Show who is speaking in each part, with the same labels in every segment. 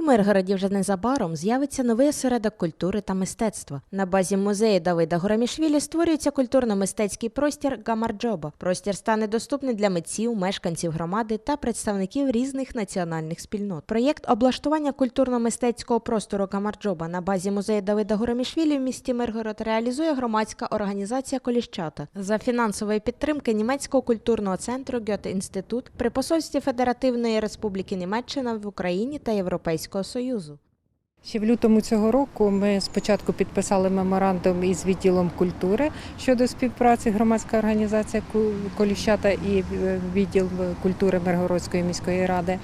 Speaker 1: У Миргороді вже незабаром з'явиться новий осередок культури та мистецтва. На базі музею Давида Горамішвілі створюється культурно-мистецький простір Гамарджоба. Простір стане доступний для митців, мешканців громади та представників різних національних спільнот. Проєкт облаштування культурно-мистецького простору Гамарджоба на базі музею Давида Горамішвілі в місті Миргород реалізує громадська організація Коліщата за фінансової підтримки німецького культурного центру Гьоте Інститут при посольстві Федеративної Республіки Німеччина в Україні та Європейського Союзу.
Speaker 2: Ще в лютому цього року ми спочатку підписали меморандум із відділом культури щодо співпраці громадська організація «Ку- Коліщата і е, відділ культури Миргородської міської ради.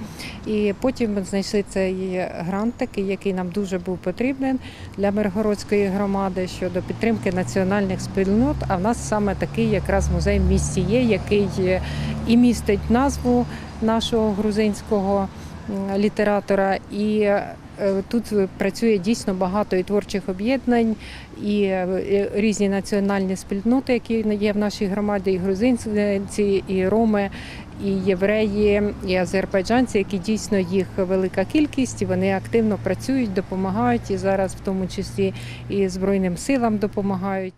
Speaker 2: І потім ми знайшли цей грант, такий, який нам дуже був потрібен для Миргородської громади щодо підтримки національних спільнот. А в нас саме такий якраз музей в місті є, який е, і містить назву нашого грузинського літератора і е, Тут працює дійсно багато і творчих об'єднань, і е, різні національні спільноти, які є в нашій громаді, і грузинці, і роми, і євреї, і азербайджанці, які дійсно їх велика кількість, і вони активно працюють, допомагають і зараз, в тому числі, і Збройним силам допомагають.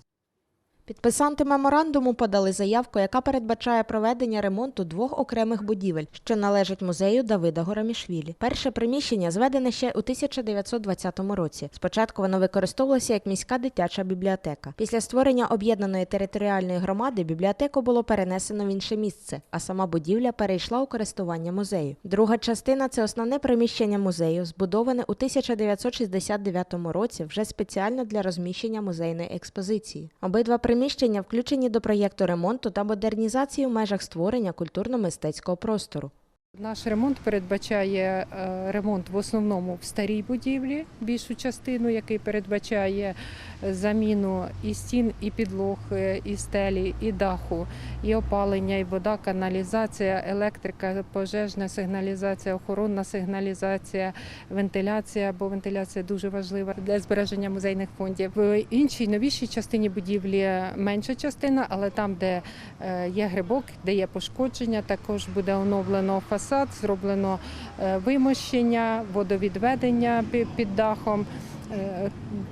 Speaker 1: Підписанти меморандуму подали заявку, яка передбачає проведення ремонту двох окремих будівель, що належать музею Давида Горамішвілі. Перше приміщення зведене ще у 1920 році. Спочатку воно використовувалося як міська дитяча бібліотека. Після створення об'єднаної територіальної громади бібліотеку було перенесено в інше місце, а сама будівля перейшла у користування музею. Друга частина це основне приміщення музею, збудоване у 1969 році вже спеціально для розміщення музейної експозиції. Обидва приміщення включені до проєкту ремонту та модернізації в межах створення культурно-мистецького простору.
Speaker 2: Наш ремонт передбачає е, ремонт в основному в старій будівлі, більшу частину, який передбачає заміну і стін, і підлог, е, і стелі, і даху, і опалення, і вода, каналізація, електрика, пожежна сигналізація, охоронна сигналізація, вентиляція, бо вентиляція дуже важлива для збереження музейних фондів. В іншій новішій частині будівлі менша частина, але там, де е, є грибок, де є пошкодження, також буде оновлено фасад, зроблено е, вимощення, водовідведення під дахом.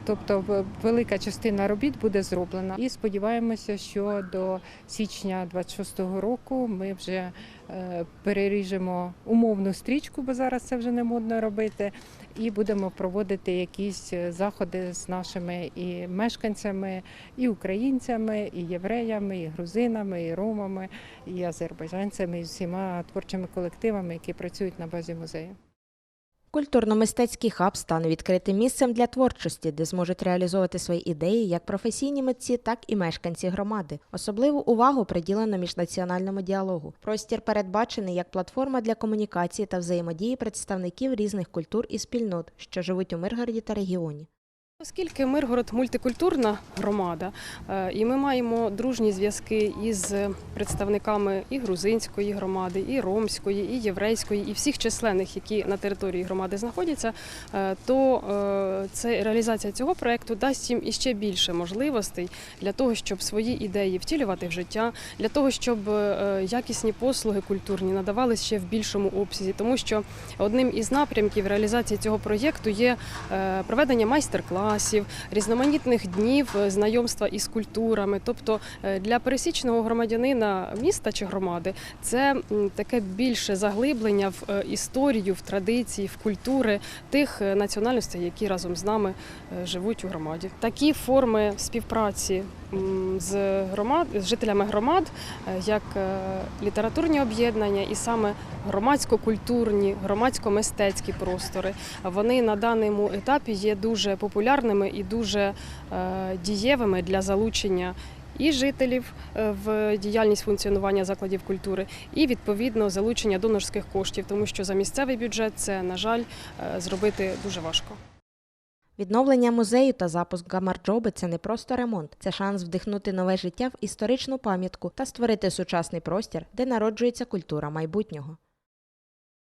Speaker 2: Тобто велика частина робіт буде зроблена. І сподіваємося, що до січня 26-го року ми вже е, переріжемо умовну стрічку, бо зараз це вже не модно робити, і будемо проводити якісь е, заходи з нашими і мешканцями, і українцями, і євреями, і грузинами, і ромами, і азербайджанцями, і всіма творчими колективами, які працюють на базі музею.
Speaker 1: Культурно-мистецький хаб стане відкритим місцем для творчості, де зможуть реалізовувати свої ідеї як професійні митці, так і мешканці громади. Особливу увагу приділено міжнаціональному діалогу. Простір передбачений як платформа для комунікації та взаємодії представників різних культур і спільнот, що живуть у Миргороді та регіоні.
Speaker 3: Оскільки Миргород мультикультурна громада, е, і ми маємо дружні зв'язки із представниками і грузинської громади, і ромської, і єврейської, і всіх численних, які на території громади знаходяться, е, то е, це реалізація цього проекту дасть їм іще більше можливостей для того, щоб свої ідеї втілювати в життя, для того, щоб якісні послуги культурні надавались ще в більшому обсязі, тому що одним із напрямків реалізації цього проєкту є проведення майстер-класів, різноманітних днів е, знайомства із культурами. Тобто е, для пересічного громадянина міста чи громади це таке більше заглиблення в е, історію, в традиції, в культури тих національностей, які разом з нами живуть у громаді. Такі форми співпраці з громад з жителями громад, е, як е, літературні об'єднання і саме громадсько-культурні, громадсько-мистецькі простори. Вони на даному етапі є дуже популярними і дуже е, дієвими для залучення. І жителів в діяльність функціонування закладів культури, і відповідно залучення донорських коштів, тому що за місцевий бюджет це, на жаль, зробити дуже важко.
Speaker 1: Відновлення музею та запуск Гамарджоби це не просто ремонт, це шанс вдихнути нове життя в історичну пам'ятку та створити сучасний простір, де народжується культура майбутнього.